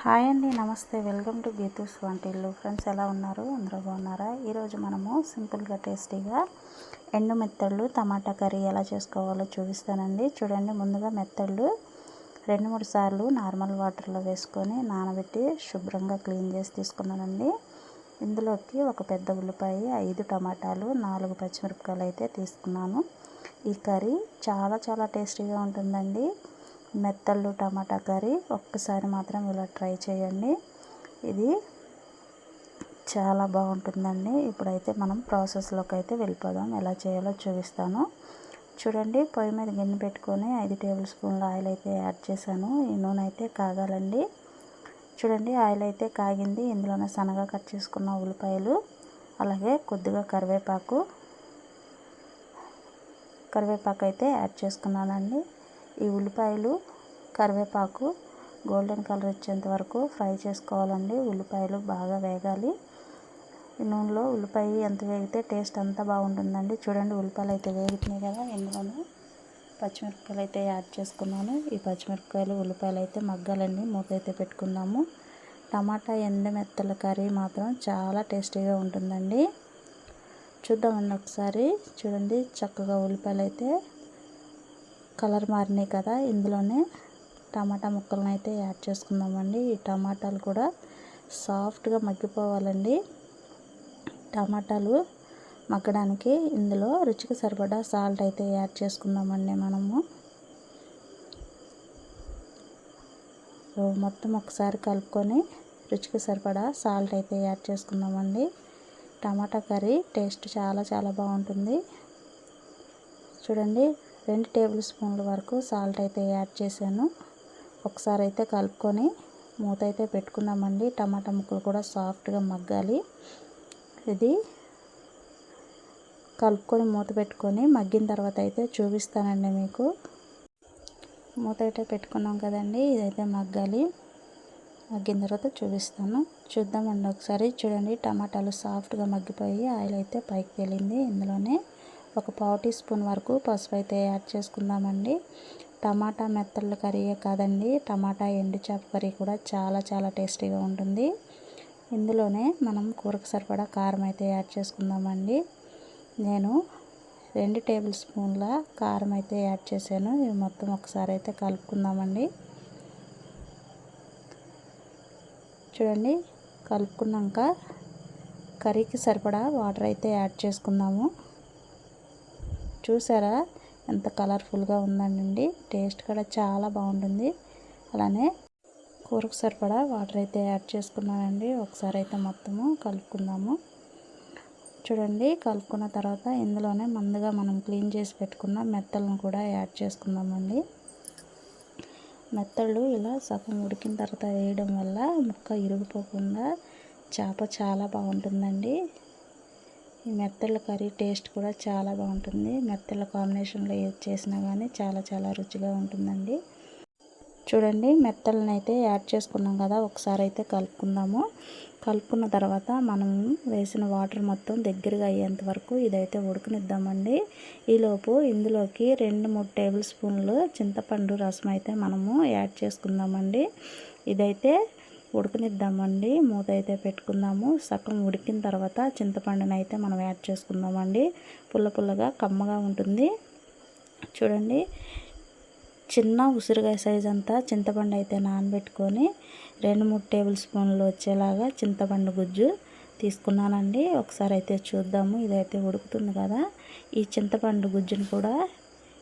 Hi అండి నమస్తే. Welcome to Geethu's వంటిల్లు. ఫ్రెండ్స్ ఎలా ఉన్నారు? అందరూ బాగున్నారా? ఈరోజు మనము సింపుల్గా టేస్టీగా ఎండు మెత్తళ్ళు టమాటా కర్రీ ఎలా చేసుకోవాలో చూపిస్తానండి. చూడండి ముందుగా మెత్తళ్ళు రెండు మూడు సార్లు నార్మల్ వాటర్లో వేసుకొని నానబెట్టి శుభ్రంగా క్లీన్ చేసి తీసుకున్నానండి. ఇందులోకి ఒక పెద్ద ఉల్లిపాయ ఐదు టమాటాలు నాలుగు పచ్చిమిరపకాయలు అయితే తీసుకున్నాను. ఈ కర్రీ చాలా చాలా టేస్టీగా ఉంటుందండి. మెత్తళ్ళు టమాటా కర్రీ ఒక్కసారి మాత్రం ఇలా ట్రై చేయండి. ఇది చాలా బాగుంటుందండి. ఇప్పుడైతే మనం ప్రాసెస్లోకి అయితే వెళ్ళిపోదాం. ఎలా చేయాలో చూపిస్తాను. చూడండి పొయ్యి మీద గిన్నె పెట్టుకొని ఐదు టేబుల్ స్పూన్ల ఆయిల్ అయితే యాడ్ చేశాను. ఈ నూనె అయితే కాగాలండి. చూడండి ఆయిల్ అయితే కాగింది. ఇందులోనే సన్నగా కట్ చేసుకున్న ఉల్లిపాయలు అలాగే కొద్దిగా కరివేపాకు కరివేపాకు అయితే యాడ్ చేసుకున్నానండి. ఈ ఉల్లిపాయలు కరివేపాకు గోల్డెన్ కలర్ వచ్చేంత వరకు ఫ్రై చేసుకోవాలండి. ఉల్లిపాయలు బాగా వేగాలి. ఈ నూనెలో ఉల్లిపాయ ఎంత వేగితే టేస్ట్ అంతా బాగుంటుందండి. చూడండి ఉల్లిపాయలు అయితే వేగుతున్నాయి కదా ఇందులోనే పచ్చిమిరపకాయలు అయితే యాడ్ చేసుకున్నాను. ఈ పచ్చిమిరపకాయలు ఉల్లిపాయలు అయితే మగ్గాలండి. మూత అయితే పెట్టుకున్నాము టమాటా ఎండమెత్తల కర్రీ మాత్రం చాలా టేస్టీగా ఉంటుందండి. చూద్దామండి ఒకసారి. చూడండి చక్కగా ఉల్లిపాయలు అయితే కలర్ మారినాయి కదా ఇందులోనే టమాటా ముక్కలను అయితే యాడ్ చేసుకుందామండి. ఈ టమాటాలు కూడా సాఫ్ట్గా మగ్గిపోవాలండి. టమాటాలు మగ్గడానికి ఇందులో రుచికి సరిపడా సాల్ట్ అయితే యాడ్ చేసుకుందామండి మనము. మొత్తం ఒకసారి కలుపుకొని రుచికి సరిపడా సాల్ట్ అయితే యాడ్ చేసుకుందామండి. టమాటా కర్రీ టేస్ట్ చాలా చాలా బాగుంటుంది. చూడండి రెండు టేబుల్ స్పూన్ల వరకు సాల్ట్ అయితే యాడ్ చేశాను. ఒకసారి అయితే కలుపుకొని మూత అయితే పెట్టుకున్నామండి టమాటా ముక్కలు కూడా సాఫ్ట్గా మగ్గాలి. ఇది కలుపుకొని మూత పెట్టుకొని మగ్గిన తర్వాత అయితే చూపిస్తానండి మీకు. మూత అయితే పెట్టుకున్నాం కదండి ఇదైతే మగ్గాలి. మగ్గిన తర్వాత చూపిస్తాను. చూద్దామండి ఒకసారి. చూడండి టమాటాలు సాఫ్ట్గా మగ్గిపోయి ఆయిల్ అయితే పైకి తేలింది ఇందులోనే. ఒక పావు టీ స్పూన్ వరకు పసుపు అయితే యాడ్ చేసుకుందామండి. టమాటా మెత్తల కర్రీయే కాదండి. టమాటా ఎండు చేప కర్రీ కూడా చాలా చాలా టేస్టీగా ఉంటుంది. ఇందులోనే మనం కూరకు సరిపడా కారం అయితే యాడ్ చేసుకుందామండి. నేను రెండు టేబుల్ స్పూన్ల కారం అయితే యాడ్ చేశాను. ఇవి మొత్తం ఒకసారి అయితే కలుపుకుందామండి. చూడండి కలుపుకున్నాక కర్రీకి సరిపడా వాటర్ అయితే యాడ్ చేసుకుందాము. చూసారా? ఎంత కలర్ఫుల్గా ఉందండి. టేస్ట్ కూడా చాలా బాగుంటుంది. అలానే కూరకు సరిపడా వాటర్ అయితే యాడ్ చేసుకున్నానండి. ఒకసారి అయితే మొత్తము కలుపుకుందాము. చూడండి కలుపుకున్న తర్వాత ఇందులోనే ముందుగా మనం క్లీన్ చేసి పెట్టుకున్న మెత్తలను కూడా యాడ్ చేసుకుందామండి. మెత్తళ్ళు ఇలా సగం ఉడికిన తర్వాత వేయడం వల్ల ముక్క ఇరిగిపోకుండా చేప చాలా బాగుంటుందండి. ఈ మెత్తల కర్రీ టేస్ట్ కూడా చాలా బాగుంటుంది. మెత్తల కాంబినేషన్లో ఏది చేసినా కానీ చాలా చాలా రుచిగా ఉంటుందండి. చూడండి మెత్తలను అయితే యాడ్ చేసుకున్నాం కదా ఒకసారి అయితే కలుపుకుందాము. కలుపుకున్న తర్వాత మనం వేసిన వాటర్ మొత్తం దగ్గరగా అయ్యేంత వరకు ఇదైతే ఉడకనిద్దామండి. ఈలోపు ఇందులోకి రెండు మూడు టేబుల్ స్పూన్లు చింతపండు రసం అయితే మనము యాడ్ చేసుకుందామండి. ఇదైతే ఉడకనిద్దామండి. మూత అయితే పెట్టుకుందాము. సగం ఉడికిన తర్వాత చింతపండుని అయితే మనం యాడ్ చేసుకుందామండి. పుల్ల పుల్లగా కమ్మగా ఉంటుంది. చూడండి. చిన్న ఉసిరికాయ సైజ్ అంతా చింతపండు అయితే నానబెట్టుకొని రెండు మూడు టేబుల్ స్పూన్లు వచ్చేలాగా చింతపండు గుజ్జు తీసుకున్నానండి. ఒకసారి అయితే చూద్దాము. ఇదైతే ఉడుకుతుంది కదా. ఈ చింతపండు గుజ్జును కూడా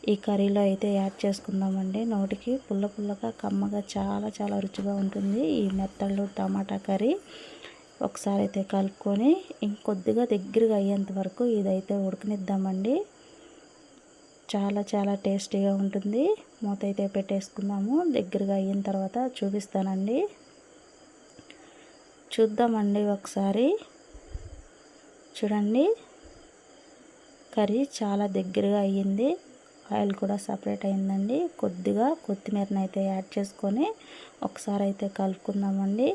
ఈ కర్రీలో అయితే యాడ్ చేసుకుందామండి. నోటికి పుల్ల పుల్లగా కమ్మగా చాలా చాలా రుచిగా ఉంటుంది ఈ మెత్తళ్ళు టమాటా కర్రీ. ఒకసారి అయితే కలుపుకొని ఇంకొద్దిగా దగ్గరగా అయ్యేంత వరకు ఇదైతే ఉడకనిద్దామండి. చాలా చాలా టేస్టీగా ఉంటుంది. మూత అయితే పెట్టేసుకుందాము. దగ్గరగా అయిన తర్వాత చూపిస్తానండి. చూద్దామండి ఒకసారి. చూడండి. కర్రీ చాలా దగ్గరగా అయ్యింది. ఆయిల్ కూడా సపరేట్ అయిందండి. కొద్దిగా కొత్తిమీరని అయితే యాడ్ చేసుకొని ఒకసారి అయితే కలుపుకుందామండి.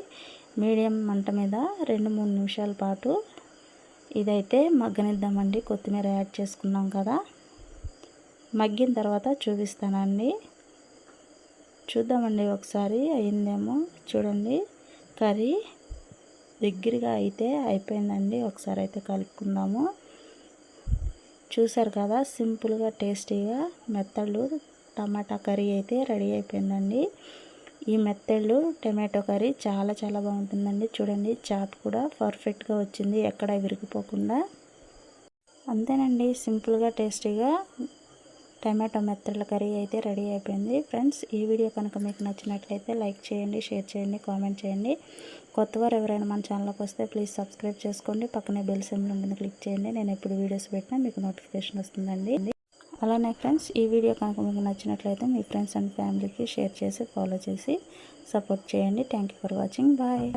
మీడియం మంట మీద రెండు మూడు నిమిషాల పాటు ఇదైతే మగ్గనిద్దామండి. కొత్తిమీర యాడ్ చేసుకున్నాం కదా. మగ్గిన తర్వాత చూపిస్తానండి. చూద్దామండి ఒకసారి అయిందేమో చూడండి. కర్రీ దగ్గరగా అయితే అయిపోయిందండి. ఒకసారి అయితే కలుపుకుందాము. చూసారు కదా సింపుల్గా టేస్టీగా మెత్తళ్ళు టమాటా కర్రీ అయితే రెడీ అయిపోయిందండి. ఈ మెత్తళ్ళు టమాటో కర్రీ చాలా చాలా బాగుంటుందండి. చూడండి చాప్ కూడా పర్ఫెక్ట్గా వచ్చింది ఎక్కడ విరిగిపోకుండా. అంతేనండి సింపుల్గా టేస్టీగా టమాటో మెత్తళ్ళ కర్రీ అయితే రెడీ అయిపోయింది. ఫ్రెండ్స్ ఈ వీడియో కనుక మీకు నచ్చినట్లయితే లైక్ చేయండి షేర్ చేయండి కామెంట్ చేయండి. కొత్తవారు ఎవరైనా మన ఛానల్కి వస్తే ప్లీజ్ సబ్స్క్రైబ్ చేసుకోండి. పక్కనే బెల్ సింబల్ ఉంటుంది క్లిక్ చేయండి. నేను ఎప్పుడు వీడియోస్ పెట్టినా మీకు నోటిఫికేషన్ వస్తుందండి. అలానే ఫ్రెండ్స్ ఈ వీడియో కనుక మీకు నచ్చినట్లయితే మీ ఫ్రెండ్స్ అండ్ ఫ్యామిలీకి షేర్ చేసి ఫాలో చేసి సపోర్ట్ చేయండి. Thank for watching. బాయ్.